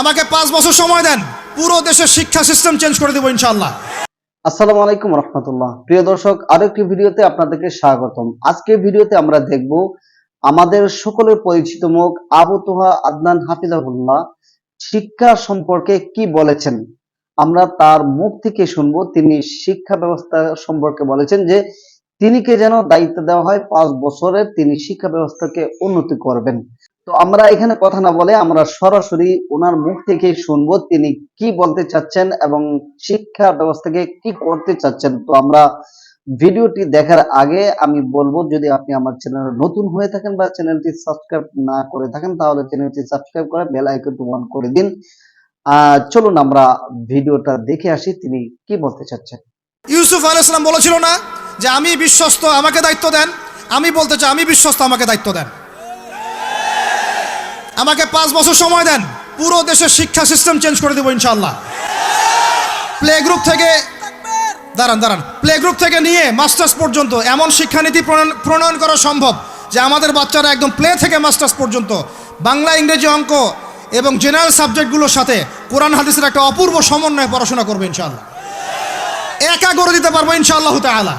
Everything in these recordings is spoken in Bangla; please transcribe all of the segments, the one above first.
আমাকে পাঁচ বছর সময় দেন। পুরো দেশের শিক্ষা সিস্টেম চেঞ্জ করে দেবো ইনশাল্লাহ আসসালামু আলাইকুম রহমতুল্লাহ। প্রিয় দর্শক, আরেকটি ভিডিওতে আপনাদেরকে স্বাগতম। আজকের ভিডিওতে আমরা দেখব আমাদের সকলের পরিচিত মুখ আবু তোহা আদনান হাফিজাহুল্লাহ শিক্ষা সম্পর্কে কি বলেছেন। আমরা তার মুখ থেকে শুনব, তিনি শিক্ষা ব্যবস্থা সম্পর্কে বলেছেন যে তিনিকে যেন দায়িত্ব দেওয়া হয়, পাঁচ বছরের তিনি শিক্ষা ব্যবস্থাকে উন্নতি করবেন। তো আমরা এখানে কথা না বলে আমরা সরাসরি ওনার মুখ থেকে শুনব তিনি কি বলতে চাচ্ছেন এবং শিক্ষা ব্যবস্থাকে কি করতে চাচ্ছেন। তো আমরা ভিডিওটি দেখার আগে আমি বলব, যদি আপনি আমার চ্যানেলে নতুন হয়ে থাকেন বা চ্যানেলটি সাবস্ক্রাইব না করে থাকেন, তাহলে চ্যানেলটি সাবস্ক্রাইব করে বেল আইকনটি অন করে দিন। চলুন আমরা ভিডিওটা দেখে আসি, তিনি কি বলতে চাচ্ছেন। ইউসুফ আলাইসালাম বলেছিল না যে, আমি বিশ্বস্ত, আমাকে দায়িত্ব দেন। আমি বলতে চাই, আমি বিশ্বস্ত, আমাকে দায়িত্ব দেন। আমাকে পাঁচ বছর সময় দেন, পুরো দেশের শিক্ষা সিস্টেম চেঞ্জ করে দেবো ইনশাল্লাহ প্লে গ্রুপ থেকে, দাঁড়ান দাঁড়ান। প্লে গ্রুপ থেকে নিয়ে মাস্টার্স পর্যন্ত এমন শিক্ষানীতি প্রণয়ন- করা সম্ভব যে আমাদের বাচ্চারা একদম প্লে থেকে মাস্টার্স পর্যন্ত বাংলা, ইংরেজি অঙ্ক এবং জেনারেল সাবজেক্টগুলোর সাথে কোরআন, হাদিসের একটা অপূর্ব সমন্বয়ে পড়াশোনা করবে ইনশাল্লাহ একা করে দিতে পারব ইনশাআল্লাহ তাআলা।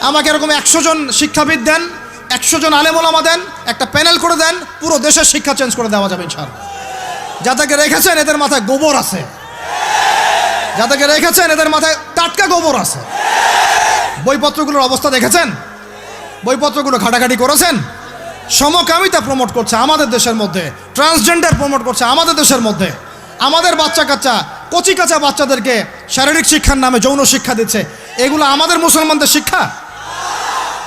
আমাকে এরকম একশো জন শিক্ষাবিদ দেন একশো জন আলেমোলামা দেন, একটা প্যানেল করে দেন, পুরো দেশের শিক্ষা চেঞ্জ করে দেওয়া যাবে ইনশাআল্লাহ। যাদেরকে রেখেছেন, এদের মাথায় গোবর আছে। যাদেরকে রেখেছেন, এদের মাথায় টাটকা গোবর আছে। বইপত্রগুলোর অবস্থা দেখেছেন? বইপত্রগুলো ঘাটাঘাটি করেছেন? সমকামিতা প্রমোট করছে আমাদের দেশের মধ্যে। ট্রান্সজেন্ডার প্রমোট করছে আমাদের দেশের মধ্যে। আমাদের বাচ্চা কাচ্চা, কচি কাঁচা বাচ্চাদেরকে শারীরিক শিক্ষার নামে যৌন শিক্ষা দিচ্ছে। এগুলো আমাদের মুসলমানদের শিক্ষা?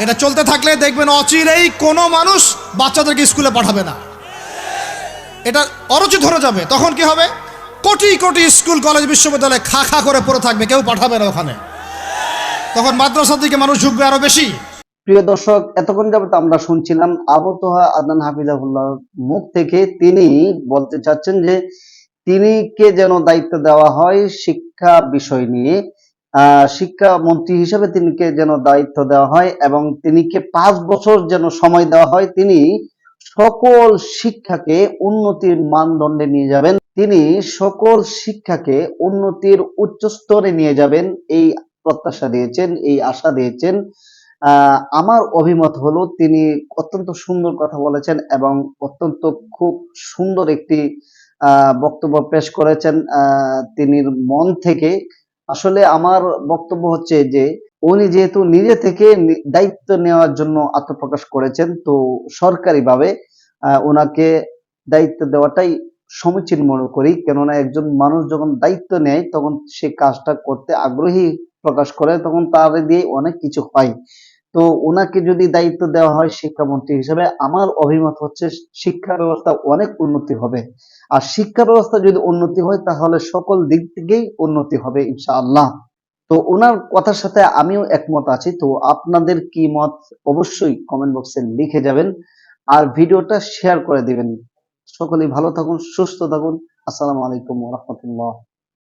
এটা চলতে থাকলে দেখবেন অচিরেই কোনো মানুষ বাচ্চাদেরকে স্কুলে পাঠাবে না। এটা অরুচি ধরে যাবে। তখন কি হবে? কোটি কোটি স্কুল, কলেজ, বিশ্ববিদ্যালয় খা খা করে পড়ে থাকবে, কেউ পাঠাবে না ওখানে। তখন মাদ্রাসার দিকে মানুষ ঝুঁকবে আরও বেশি। প্রিয় দর্শক, এতক্ষণ যাবত আমরা শুনছিলাম আবু আদান হাফিজাহুল্লাহ মুখ থেকে তিনি বলতে চাচ্ছেন যে তিনিকে যেন দায়িত্ব দেওয়া হয় শিক্ষা বিষয় নিয়ে। শিক্ষা মন্ত্রী হিসেবে তিনিকে যেন দায়িত্ব দেওয়া হয় এবং তিনিকে পাঁচ বছর যেন সময় দেওয়া হয়, তিনি সকল শিক্ষাকে উন্নতির মানদণ্ডে নিয়ে যাবেন। তিনি সকল শিক্ষাকে উন্নতির উচ্চ স্তরে নিয়ে যাবেন, এই প্রত্যাশা দিয়েছেন, এই আশা দিয়েছেন। আমার অভিমত হলো, তিনি অত্যন্ত সুন্দর কথা বলেছেন এবং অত্যন্ত খুব সুন্দর একটি বক্তব্য পেশ করেছেন। তিনি মন থেকে আসলে আমার বক্তব্য হচ্ছে যে, উনি যেহেতু নিজে থেকে দায়িত্ব নেওয়ার জন্য আত্মপ্রকাশ করেছেন, তো সরকারিভাবে ওনাকে দায়িত্ব দেওয়াটাই সমীচীন মনে করি। কেননা একজন মানুষ যখন দায়িত্ব নেয়, তখন সে কাজটা করতে আগ্রহী প্রকাশ করে, তখন তার দিয়ে অনেক কিছু হয়। তো ওনাকে যদি দায়িত্ব দেওয়া হয় শিক্ষামন্ত্রী হিসেবে, আমার অভিমত হচ্ছে শিক্ষা ব্যবস্থা অনেক উন্নতি হবে। আর শিক্ষা ব্যবস্থা যদি উন্নতি হয়, তাহলে সকল দিক থেকেই উন্নতি হবে, ইনশাআল্লাহ। তো ওনার কথার সাথে আমিও একমত আছি। তো আপনাদের কি মত অবশ্যই কমেন্ট বক্সে লিখে যাবেন আর ভিডিওটা শেয়ার করে দিবেন। সকলেই ভালো থাকুন, সুস্থ থাকুন। আসসালামু আলাইকুম রহমতুল্লাহ।